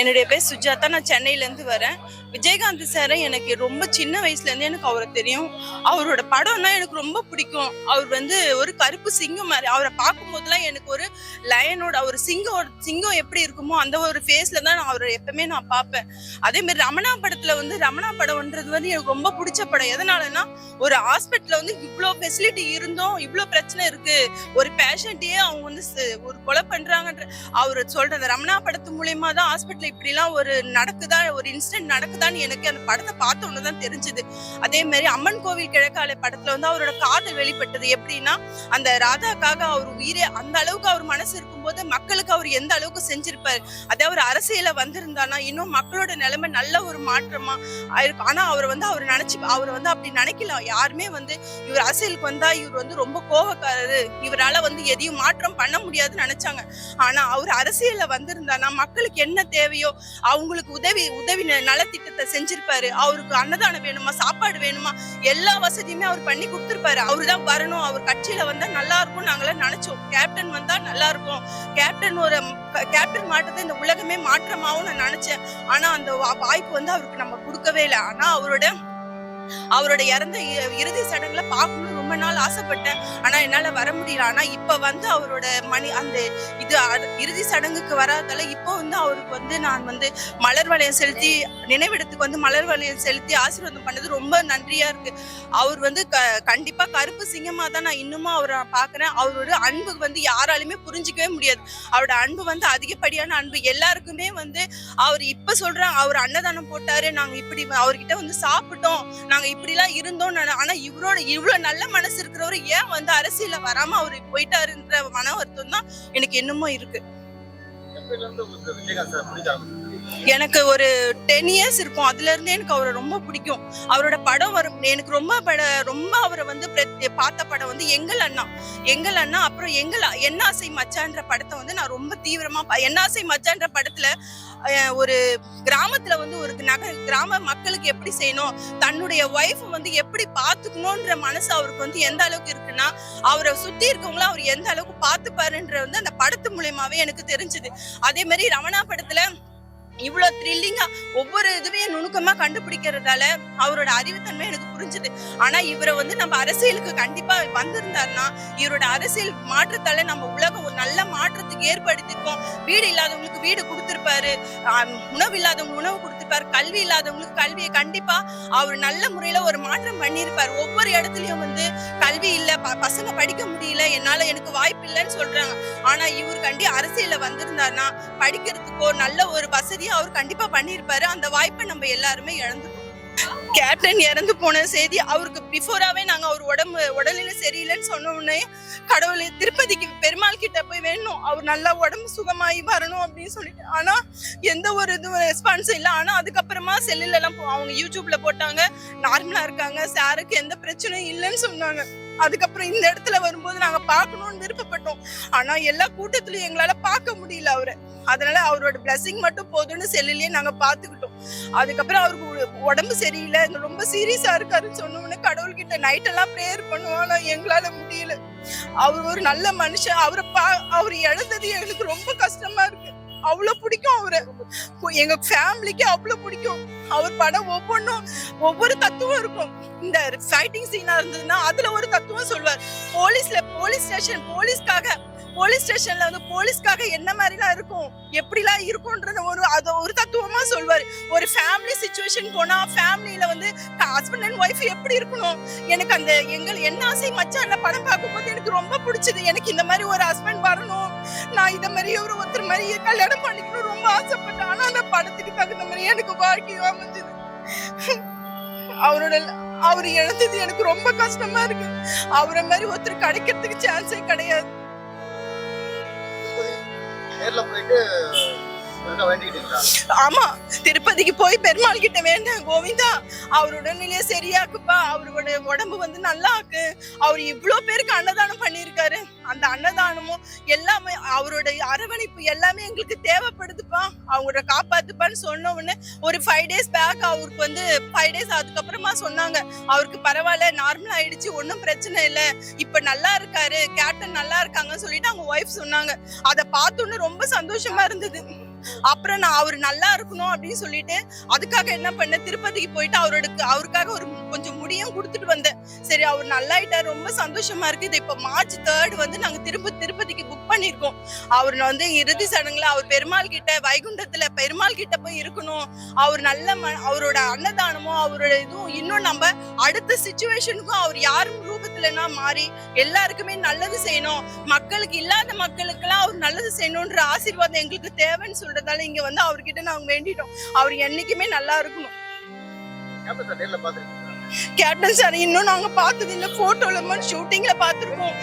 என்னுடைய பேர் சுஜாதா நான் சென்னையிலேருந்து வரேன். விஜயகாந்த் சாரை எனக்கு ரொம்ப சின்ன வயசுலேருந்து எனக்கு அவரை தெரியும். அவரோட படம்னா எனக்கு ரொம்ப பிடிக்கும். அவர் வந்து ஒரு கருப்பு சிங்கம் மாதிரி. அவரை பார்க்கும்போதெல்லாம் எனக்கு ஒரு லயனோட ஒரு சிங்கம் சிங்கம் எப்படி இருக்குமோ அந்த ஒரு ஃபேஸ்ல தான் நான் அவரை எப்பவுமே நான் பார்ப்பேன். அதே மாதிரி ரமணா படத்தில் வந்து ரமணா படம்ன்றது வந்து எனக்கு ரொம்ப பிடிச்ச படம். எதனாலனா ஒரு ஹாஸ்பிட்டலில் வந்து இவ்வளோ ஃபெசிலிட்டி இருந்தும் இவ்வளோ பிரச்சனை இருக்கு. ஒரு பேஷண்ட்டையே அவங்க வந்து ஒரு கொலை பண்றாங்கன்ற அவர் சொல்றது ரமணா படத்து மூலயமா தான் ஹாஸ்பிட்டல் இப்படி எல்லாம் ஒரு நடக்குதா ஒரு இன்சிடென்ட் நடக்குதான்னு எனக்கு அந்த படத்தை பார்த்த உடனே தான் தெரிஞ்சது. அதே மாதிரி அம்மன் கோவில் கிழக்காலை படத்துல வந்து அவரோட காதல் வெளிப்பட்டது எப்படின்னா அந்த ராதாக்காக அவர் உயிரே அந்த அளவுக்கு அவர் மனசு இருக்கும்போது மக்களுக்கு அவர் எந்த அளவுக்கு செஞ்சிருப்பாரு. அதே அவர் அரசியல வந்திருந்தானா இன்னும் மக்களோட நிலைமை நல்ல ஒரு மாற்றமா ஆயிருக்கும் ஆனா அவர் வந்து அவர் நினைச்சு அவர் வந்து அப்படி நினைக்கல. யாருமே வந்து இவர் அரசியலுக்கு வந்தா இவர் வந்து ரொம்ப கோபக்காரரு. இவரால வந்து எதையும் மாற்றம் பண்ண முடியாதுன்னு நினைச்சாங்க. ஆனா அவர் அரசியல்ல வந்திருந்தானா மக்களுக்கு என்ன தேவை? உதவியோ அவங்களுக்கு உதவி உதவி நலத்திட்டத்தை செஞ்சிருப்பாரு. அவருக்கு அன்னதானம் வேணுமா சாப்பாடு வேணுமா எல்லா வசதியுமே அவர் பண்ணி கொடுத்துருப்பாரு. அவரு தான் வரணும். அவர் கட்சியில வந்தா நல்லா இருக்கும் நாங்களாம் நினைச்சோம். கேப்டன் வந்தா நல்லா இருக்கும். கேப்டன் ஒரு கேப்டன் மாற்றத்தை இந்த உலகமே மாற்றமாகவும் நான் நினைச்சேன். ஆனா அந்த வா- வாய்ப்பு வந்து அவருக்கு நம்ம கொடுக்கவே இல்லை. ஆனா அவரோட அவரோட இறந்த இ- இறுதி சடங்குல பார்க்கணும் ரொம்ப நாள் ஆசைப்பட்டேன். ஆனா என்னால வர முடியல. ஆனா இப்ப வந்து அவரோட மணி அந்த இது இறுதி சடங்குக்கு வராதால இப்போ வந்து அவருக்கு வந்து நான் வந்து மலர் வளையம் செலுத்தி நினைவிடத்துக்கு வந்து மலர் வளையம் செலுத்தி ஆசீர்வாதம் பண்ணது ரொம்ப நன்றியா இருக்கு. அவர் வந்து க கண்டிப்பா கருப்பு சிங்கமா தான் நான் இன்னுமும் அவரை பாக்குறேன். அவரோட அன்பு வந்து யாராலுமே புரிஞ்சிக்கவே முடியாது. அவரோட அன்பு வந்து அதிகப்படியான அன்பு. எல்லாருக்குமே வந்து அவர் இப்ப சொல்றாங்க அவர் அன்னதானம் போட்டாரு நாங்க இப்படி அவர்கிட்ட வந்து சாப்பிட்டோம் நாங்க இப்படி எல்லாம் இருந்தோம் ஆனா இவரோட இவ்வளவு நல்ல மனசு இருக்கிறவரு ஏன் வந்து அரசியல வராம அவரு போயிட்டாருன்ற மன வருத்தம் தான் எனக்கு என்னமோ இருக்கு. எனக்கு ஒரு டென் இயர்ஸ் இருக்கும். அதுல இருந்தே எனக்கு அவரை ரொம்ப பிடிக்கும். அவரோட படம் வரும் எனக்கு ரொம்ப பட ரொம்ப அவரை வந்து பிரத்- பார்த்த படம் வந்து எங்கள் அண்ணா. எங்கள் அண்ணா அப்புறம் எங்கள் என்னாசை மச்சான்ற படத்தை வந்து நான் ரொம்ப தீவிரமா என்னாசை மச்சான்ற படத்துல ஒரு கிராமத்துல வந்து ஒரு நகர் கிராம மக்களுக்கு எப்படி செய்யணும் தன்னுடைய ஒய்ஃப் வந்து எப்படி பாத்துக்கணும்ன்ற மனசு அவருக்கு வந்து எந்த அளவுக்கு இருக்குன்னா அவரை சுத்தி இருக்கவங்களும் அவர் எந்த அளவுக்கு பாத்துப்பாருன்ற வந்து அந்த படத்து மூலியமாவே எனக்கு தெரிஞ்சது. அதே மாதிரி ரமணா படத்துல இவ்வளவு த்ரில்லிங்கா ஒவ்வொரு இதுவே நுணுக்கமா கண்டுபிடிக்கிறதால அவரோட அறிவுத்தன்மை எனக்கு புரிஞ்சுது. ஆனா இவரை வந்து நம்ம அரசியலுக்கு கண்டிப்பா வந்திருந்தாருன்னா இவரோட அரசியல் மாற்றத்தால நம்ம உலகம் ஒரு நல்ல மாற்றத்துக்கு ஏற்படுத்திருக்கோம். வீடு இல்லாதவங்களுக்கு வீடு கொடுத்திருப்பாரு. உணவு இல்லாதவங்க உணவு கொடுத்திருப்பாரு கல்வி இல்லாதவங்களுக்கு கல்வியை கண்டிப்பா அவர் நல்ல முறையில ஒரு மாற்றம் பண்ணியிருப்பாரு. ஒவ்வொரு இடத்துலயும் வந்து கல்வி இல்ல ப- பசங்க படிக்க முடியல என்னால எனக்கு வாய்ப்பு இல்லைன்னு சொல்றாங்க. ஆனா இவர் கண்டி அரசியல வந்திருந்தாருன்னா படிக்கிறதுக்கோ நல்ல ஒரு வசதியை அவர் கண்டிப்பா பண்ணியிருப்பாரு. அந்த வாய்ப்பை நம்ம எல்லாருமே இழந்து கேப்டன் இறந்து போன செய்தி அவருக்கு பிஃபோராகவே நாங்கள் அவர் உடம்பு உடல்நிலை சரியில்லைன்னு சொன்ன உடனே கடவுளை திருப்பதிக்கு பெருமாள் கிட்ட போய் வேணும். அவர் நல்லா உடம்பு சுகமாகி வரணும் அப்படின்னு சொல்லிட்டு. ஆனால் எந்த ஒரு இதுவும் ரெஸ்பான்ஸ் இல்லை. ஆனால் அதுக்கப்புறமா செல்லுலலாம் அவங்க யூடியூப்ல போட்டாங்க. நார்மலாக இருக்காங்க. சாருக்கு எந்த பிரச்சனையும் இல்லைன்னு சொன்னாங்க. அதுக்கப்புறம் இந்த இடத்துல வரும்போது நாங்க பார்க்கணும்னு விருப்பப்பட்டோம். ஆனா எல்லா கூட்டத்திலயும் எங்களால பார்க்க முடியல அவரை. அதனால அவரோட பிளஸிங் மட்டும் போதும்னு செல்லிலேயே நாங்க பாத்துக்கிட்டோம் அதுக்கப்புறம் அவருக்கு உடம்பு சரியில்லை. இந்த ரொம்ப சீரியஸா இருக்காருன்னு சொன்ன கடவுள்கிட்ட நைட் எல்லாம் ப்ரேயர் பண்ணுவோம். ஆனா எங்களால முடியல. அவர் ஒரு நல்ல மனுஷன். அவரை பா அவர் இழந்தது எங்களுக்கு ரொம்ப கஷ்டமா இருக்கு. அவ்வளவு பிடிக்கும் அவரை. எங்க ஃபேமிலிக்கு அவ்வளவு பிடிக்கும். அவர் படம் ஒவ்வொன்றும் ஒவ்வொரு தத்துவம் இருக்கும். இந்த ஃபைட்டிங் சீனா இருந்ததுன்னா அதுல ஒரு தத்துவம் சொல்வார். போலீஸ்ல போலீஸ் ஸ்டேஷன் போலீஸ்க்காக போலீஸ் ஸ்டேஷன்ல வந்து போலீஸ்க்காக என்ன மாதிரிலாம் இருக்கும் எப்படிலாம் இருக்கும்ன்றத ஒரு அது ஒரு தத்துவமா சொல்வாரு. ஒரு ஃபேமிலி சுச்சுவேஷன் போனா ஃபேமிலியில வந்து ஹஸ்பண்ட் அண்ட் ஒய்ஃப் எப்படி இருக்கணும்? எனக்கு அந்த எங்கள் என்ன ஆசை மச்சான்ல படம் பார்க்கும்போது எனக்கு ரொம்ப பிடிச்சது. எனக்கு இந்த மாதிரி ஒரு ஹஸ்பண்ட் வரணும். நான் இந்த மாதிரி ஒரு ஒருத்தர் மாதிரி கல்யாணம் பண்ணிக்கணும் ரொம்ப ஆசைப்பட்டேன். ஆனா அந்த படத்துக்கு தகுந்த மாதிரி எனக்கு வாழ்க்கை அமைஞ்சது. அவரோட அவர் இழந்தது எனக்கு ரொம்ப கஷ்டமா இருக்கு. அவரை மாதிரி ஒருத்தர் கிடைக்கிறதுக்கு சான்ஸே கிடையாது. நேரில் போயிட்டு ஆமா திருப்பதிக்கு போய் பெருமாள் கிட்ட வேண்டேன் கோவிந்தா. அவர் உடல்நிலையை சரியாக்குப்பா. அவரோட உடம்பு வந்து நல்லா ஆக்கு அவர் இவ்வளோ பேருக்கு அன்னதானம் பண்ணியிருக்காரு. அந்த அன்னதானமும் எல்லாமே அவரோட அரவணைப்பு எல்லாமே எங்களுக்கு தேவைப்படுதுப்பா. அவங்களோட காப்பாத்துப்பான்னு சொன்ன உடனே ஒரு ஃபைவ் டேஸ் பேக் அவருக்கு வந்து ஃபைவ் டேஸ் அதுக்கப்புறமா சொன்னாங்க. அவருக்கு பரவாயில்ல நார்மல் ஆயிடுச்சு ஒன்றும் பிரச்சனை இல்லை. இப்ப நல்லா இருக்காரு கேப்டன் நல்லா இருக்காங்கன்னு சொல்லிட்டு அவங்க ஒய்ஃப் சொன்னாங்க. அதை பார்த்தோன்னு ரொம்ப சந்தோஷமா இருந்தது. அப்புறம் நான் அவர் நல்லா இருக்கணும் அப்படின்னு சொல்லிட்டு அதுக்காக என்ன பண்ணேன்? திருப்பதிக்கு போயிட்டு அவரோட அவருக்காக ஒரு கொஞ்சம் முடியும் கொடுத்துட்டு வந்தேன். சரி அவர் நல்லாயிட்டார் ரொம்ப சந்தோஷமா இருக்கு. இது இப்ப மார்ச் தேர்ட் வந்து நாங்க திரும்ப திருப்பதிக்கு புக் பண்ணிருக்கோம் அவர் வந்து இறுதி சடங்குல அவர் பெருமாள் கிட்ட வைகுண்டத்துல பெருமாள் கிட்ட போய் இருக்கணும். அவர் நல்ல அவரோட அன்னதானமும் அவரோட இதுவும் இன்னும் நம்ம அடுத்த சுச்சுவேஷனுக்கும் அவர் யாரும் ரூபத்துலனா மாறி எல்லாருக்குமே நல்லது செய்யணும். மக்களுக்கு இல்லாத மக்களுக்கெல்லாம் அவர் நல்லது செய்யணும்ன்ற ஆசீர்வாதம் எங்களுக்கு தேவைன்னு சொல்றதால இங்க வந்து அவர்கிட்ட நாங்க வேண்டிட்டோம். அவர் என்னைக்குமே நல்லா இருக்கணும். கேப்டன் சார் இன்னும் நாங்க பார்த்தது இல்ல. போட்டோல மாதிரி ஷூட்டிங்ல பார்த்திருக்கோம்.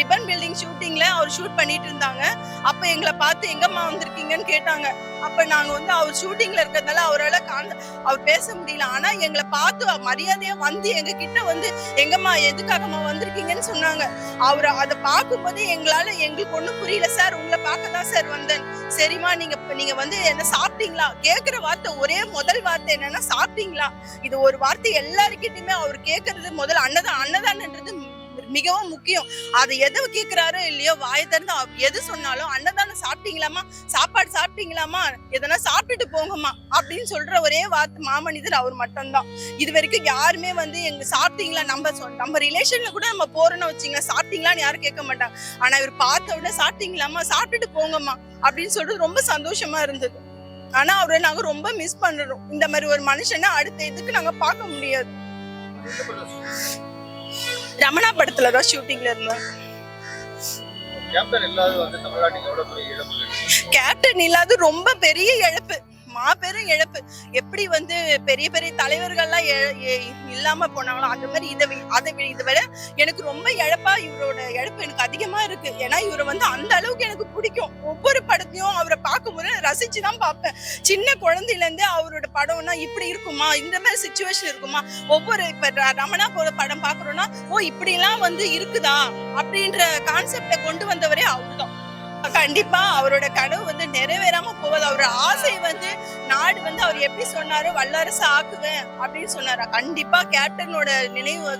ரிப்பன் பில்டிங் ஷூட்டிங்ல அவர் ஷூட் பண்ணிட்டு இருந்தாங்க. அப்ப எங்களை பார்த்து எங்கம்மா வந்திருக்கீங்கன்னு கேட்டாங்க. அப்ப நாங்க வந்து அவர் ஷூட்டிங்ல இருக்கிறதால அவரால் காண அவர் பேச முடியல. ஆனா எங்களை பார்த்து மரியாதையா வந்து எங்க கிட்ட வந்து எங்கம்மா எதுக்காகம்மா வந்திருக்கீங்கன்னு சொன்னாங்க. அவர் அதை பார்க்கும்போது எங்களால எங்களுக்கு ஒண்ணும் புரியல சார். உங்களை பார்க்க தான் சார் வந்தேன். சரிம்மா நீங்க நீங்க வந்து என்ன சாப்பிட்டீங்களா? கேட்குற வார்த்தை ஒரே முதல் வார்த்தை என்னன்னா சாப்பிட்டீங்களா? இது ஒரு வார்த்தை எல்லாருக்கிட்டையுமே அவர் கேட்கறது முதல் அன்னதான் அன்னதானன்றது மிகவும் முக்கியம். அதை எதை கேக்குறாரோ இல்லையோ வாயை திறந்து எது சொன்னாலும் அன்னதானம் சாப்பிட்டீங்களாமா சாப்பாடு சாப்பிட்டீங்களாமா எதனா சாப்பிட்டுட்டு போங்கம்மா. அப்படின்னு சொல்ற ஒரே வார்த்தை மாமனிதர் அவர் மட்டும்தான். இது வரைக்கும் யாருமே வந்து எங்க சாப்பிட்டீங்களா? நம்ம சொ- நம்ம ரிலேஷன்ல கூட நம்ம போறோம்னு வச்சுங்களேன் சாப்பிட்டீங்களான்னு யாரும் கேட்க மாட்டாங்க. ஆனா இவர் பார்த்த உடனே சாப்பிட்டீங்களாமா சாப்பிட்டுட்டு போங்கம்மா. அப்படின்னு சொல்றது ரொம்ப சந்தோஷமா இருந்தது. ஆனா அவரை நாங்க ரொம்ப மிஸ் பண்றோம். இந்த மாதிரி ஒரு மனுஷனை அடுத்த இதுக்கு நாங்க பார்க்க முடியாது. ரமணா படத்துல தான் ஷூட்டிங்ல இழப்பு? கேப்டன் இல்லாத ரொம்ப பெரிய இழப்பு. மாபெரும் இழப்பு. எப்படி வந்து பெரிய பெரிய தலைவர்கள்லாம் எ- இல்லாம போனாங்களோ அந்த மாதிரி இதை அதை இதை விட எனக்கு ரொம்ப இழப்பா இவரோட இழப்பு எனக்கு அதிகமா இருக்கு. ஏன்னா இவரை வந்து அந்த அளவுக்கு எனக்கு பிடிக்கும். ஒவ்வொரு படத்தையும் அவரை பார்க்கும்போது ரசிச்சு தான் பார்ப்பேன். சின்ன குழந்தையில இருந்து அவரோட படம்னா இப்படி இருக்குமா? இந்த மாதிரி சுச்சுவேஷன் இருக்குமா? ஒவ்வொரு இப்ப ர- ரமணா போல படம் பாக்குறோம்னா ஓ இப்படி எல்லாம் வந்து இருக்குதா? அப்படின்ற கான்செப்டை கொண்டு வந்தவரே அவர்தான். கண்டிப்பா அவரோட கனவு வந்து நிறைவேறாம போவது அவரோட ஆசை வந்து நாடு வந்து அவர் எப்படி சொன்னாரோ வல்லரசு ஆக்குவேன் அப்படின்னு சொன்னாரு? கண்டிப்பா கேப்டனோட நினைவு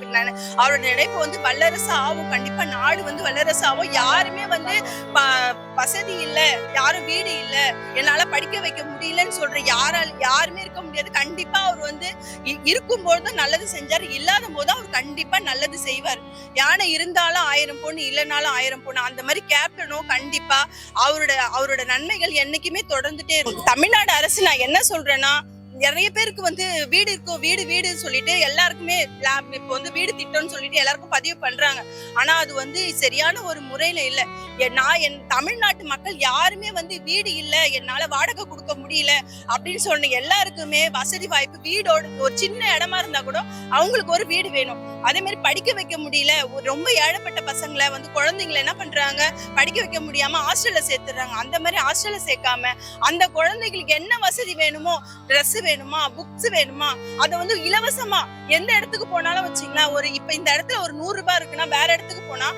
அவரோட நினைப்பு வந்து வல்லரசு ஆகும். கண்டிப்பா நாடு வந்து வல்லரசு ஆகும். யாருமே வந்து ப- வசதி இல்லை யாரும் வீடு இல்லை என்னால படிக்க வைக்க முடியலன்னு சொல்ற யாரால் யாருமே முடியாது. கண்டிப்பா அவர் வந்து இருக்கும் இருக்கும்போதும் நல்லது செஞ்சாரு. இல்லாத போது அவர் கண்டிப்பா நல்லது செய்வார். யானை இருந்தாலும் ஆயிரம் பொண்ணு இல்லைனாலும் ஆயிரம் பொண்ணு. அந்த மாதிரி கேப்டனும் கண்டிப்பா அவரோட அவரோட நன்மைகள் என்னைக்குமே தொடர்ந்துட்டே இருக்கும். தமிழ்நாடு அரசு நான் என்ன சொல்றேன்னா நிறைய பேருக்கு வந்து வீடு இருக்கும் வீடு வீடு சொல்லிட்டு எல்லாருக்குமே இப்போ வந்து வீடு திட்டம்னு சொல்லிட்டு எல்லாருக்கும் பதிவு பண்றாங்க. ஆனா அது வந்து சரியான ஒரு முறையில இல்ல. எ- நான் என் தமிழ்நாட்டு மக்கள் யாருமே வந்து வீடு இல்ல என்னால வாடகை கொடுக்க முடியல அப்படின்னு சொன்ன எல்லாருக்குமே வசதி வாய்ப்பு வீடோட ஒரு சின்ன இடமா இருந்தா கூட அவங்களுக்கு ஒரு வீடு வேணும். அதே மாதிரி படிக்க வைக்க முடியல. ரொம்ப ஏழப்பட்ட பசங்களை வந்து குழந்தைங்களை என்ன பண்றாங்க? படிக்க வைக்க முடியாம ஹாஸ்டல்ல சேர்த்துறாங்க அந்த மாதிரி ஹாஸ்டல்ல சேர்க்காம அந்த குழந்தைகளுக்கு என்ன வசதி வேணுமோ ட்ரெஸ் வேணுமா? புக்ஸ் வேணுமா? அதை வந்து இலவசமா எந்த இடத்துக்கு போனாலும் வச்சுக்கலாம் ஒரு இப்ப இந்த இடத்துல ஒரு நூறு ரூபாய் இருக்குன்னா வேற இடத்துக்கு போனா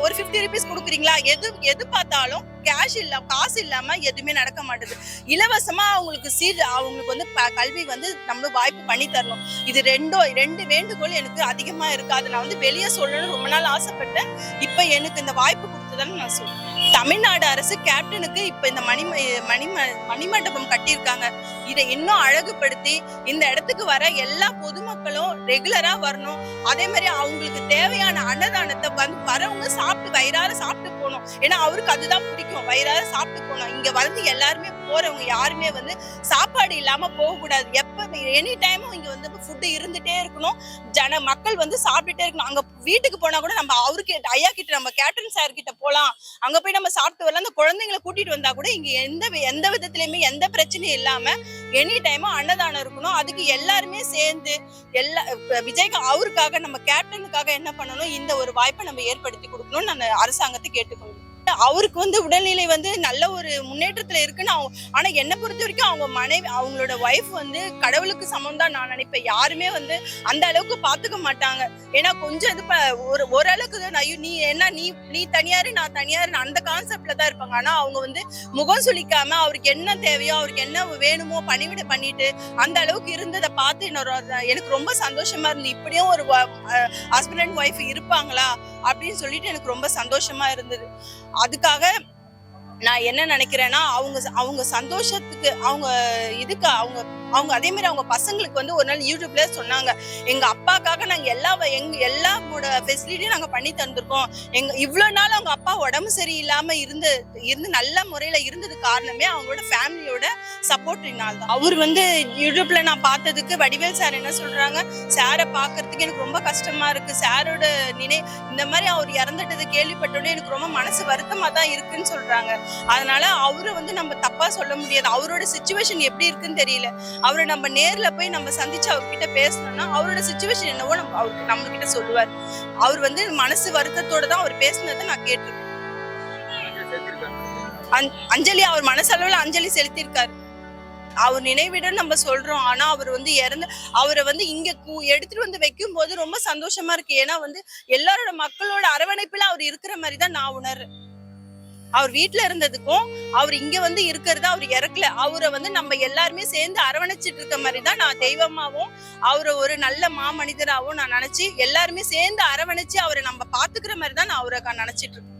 ஒரு பிப்டி ருபீஸ் கொடுக்குறீங்களா? எது எது பார்த்தாலும் கேஷ் இல்ல காசு இல்லாம எதுவுமே நடக்க மாட்டேது. இலவசமா அவங்களுக்கு சீர் அவங்களுக்கு வந்து ப- கல்வி வந்து நம்ம வாய்ப்பு பண்ணி தரணும். இது ரெண்டோ ரெண்டு வேண்டுகோள் எனக்கு அதிகமா இருக்கு. அதை நான் வந்து வெளியே சொல்லணும்னு ரொம்ப நாள் ஆசைப்பட்டேன். இப்ப எனக்கு இந்த வாய்ப்பு கொடுத்ததான்னு நான் சொல்றேன். தமிழ்நாடு அரசு கேப்டனுக்கு இப்ப இந்த மணி மணி மணிமண்டபம் கட்டியிருக்காங்க. இதை இன்னும் அழகுபடுத்தி இந்த இடத்துக்கு வர எல்லா பொதுமக்களும் ரெகுலரா வரணும். அதே மாதிரி அவங்களுக்கு தேவையான அன்னதானத்தை வந்து வரவங்க சாப்பிட்டு வயிறார சாப்பிட்டு போகணும். ஏன்னா அவருக்கு அதுதான் பிடிக்கும். வயிறார சாப்பிட்டு போகணும். இங்க வந்து எல்லாருமே போறவங்க யாருமே வந்து சாப்பாடு இல்லாம போக கூடாது எப்ப எனி டைமும் இங்க வந்து ஃபுட்டு இருந்துட்டே இருக்கணும். ஜன மக்கள் வந்து சாப்பிட்டுட்டே இருக்கணும். அங்க வீட்டுக்கு போனா கூட நம்ம அவருக்கு ஐயா கிட்ட நம்ம கேப்டன் சார் கிட்ட போலாம். அங்க போய் நம்ம சாப்பிட்டு வரலாம். அந்த குழந்தைங்களை கூட்டிட்டு வந்தா கூட இங்க எந்த எந்த விதத்திலயுமே எந்த பிரச்சனையும் இல்லாம எனி டைமும் அன்னதானம் இருக்கணும். அதுக்கு எல்லாருமே சேர்ந்து எல்லா விஜய்க்கு அவருக்காக நம்ம கேப்டனுக்காக என்ன பண்ணணும்? இந்த ஒரு வாய்ப்பை நம்ம ஏற்படுத்தி கொடுக்கணும்னு நான் அரசாங்கத்தை கேட்டுக்கொள்கிறேன். அவருக்கு வந்து உடல்நிலை வந்து நல்ல ஒரு முன்னேற்றத்துல இருக்குன்னு அவங்க ஆனா என்னை பொறுத்த வரைக்கும் அவங்க மனைவி அவங்களோட ஒய்ஃப் வந்து கடவுளுக்கு சமம் தான் நான் நினைப்பேன். யாருமே வந்து அந்த அளவுக்கு பாத்துக்க மாட்டாங்க. ஏன்னா கொஞ்சம் இது ப- ஒரு ஓரளவுக்கு தான் ஐயோ நீ என்ன நீ நீ தனியாரு நான் தனியாரு அந்த கான்செப்ட்ல தான் இருப்பாங்க. ஆனா அவங்க வந்து முகம் சுளிக்காம அவருக்கு என்ன தேவையோ அவருக்கு என்ன வேணுமோ பணிவிட பண்ணிட்டு அந்த அளவுக்கு இருந்ததை பார்த்து எனக்கு ரொம்ப சந்தோஷமா இருந்து இப்படியும் ஒரு ஹஸ்பண்ட் அண்ட் ஒய்ஃப் இருப்பாங்களா அப்படின்னு சொல்லிட்டு எனக்கு ரொம்ப சந்தோஷமா இருந்தது. அதுக்காக நான் என்ன நினைக்கிறேன்னா அவங்க அவங்க சந்தோஷத்துக்கு அவங்க இதுக்கு அவங்க அவங்க அதே மாதிரி அவங்க பசங்களுக்கு வந்து ஒரு நாள் யூடியூப்ல சொன்னாங்க எங்க அப்பாக்காக நாங்க எல்லா எங்க எல்லாவோட ஃபெசிலிட்டியும் நாங்க பண்ணி தந்திருக்கோம். எங்க இவ்வளவு நாள் அவங்க அப்பா உடம்பு சரியில்லாம இருந்து இருந்து நல்ல முறையில இருந்தது காரணமே அவங்களோட ஃபேமிலியோட சப்போர்ட்டினால் தான். அவர் வந்து யூடியூப்ல நான் பார்த்ததுக்கு வடிவேல் சார் என்ன சொல்றாங்க சாரை பாக்குறதுக்கு எனக்கு ரொம்ப கஷ்டமா இருக்கு. சாரோட நினை இந்த மாதிரி அவர் இறந்துட்டது கேள்விப்பட்டோடனே எனக்கு ரொம்ப மனசு வருத்தமா தான் இருக்குன்னு சொல்றாங்க. அதனால அவரை வந்து நம்ம தப்பா சொல்ல முடியாது. அவரோட சுச்சுவேஷன் எப்படி இருக்குன்னு தெரியல. அவரை நம்ம நேர்ல போய் நம்ம சந்திச்சு அவர்கிட்ட பேசணும்னா அவரோட சுச்சுவேஷன் என்னவோ நம்ம அவருக்கு நம்ம கிட்ட சொல்லுவார். அவர் வந்து மனசு வருத்தத்தோட தான் அவர் பேசினதை நான் கேட்டிருக்கேன். அஞ்சலி அஞ்சலி அவர் மனசளவுல அஞ்சலி செலுத்தியிருக்காரு. அவர் நினைவிட நம்ம சொல்றோம். ஆனா அவர் வந்து இறந்து அவரை வந்து இங்க எடுத்துட்டு வந்து வைக்கும் போது ரொம்ப சந்தோஷமா இருக்கு. ஏன்னா வந்து எல்லாரோட மக்களோட அரவணைப்புல அவர் இருக்கிற மாதிரி தான் நான் உணர்றேன். அவர் வீட்டுல இருந்ததுக்கும் அவர் இங்க வந்து இருக்கிறது அவர் இறக்கல. அவரை வந்து நம்ம எல்லாருமே சேர்ந்து அரவணைச்சிட்டு இருக்க மாதிரி தான் நான் தெய்வமாவும் அவரை ஒரு நல்ல மாமனிதராகவும் நான் நினைச்சு எல்லாருமே சேர்ந்து அரவணைச்சு அவரை நம்ம பாத்துக்கிற மாதிரி தான் நான் அவரை நினைச்சிட்டு இருக்கேன்.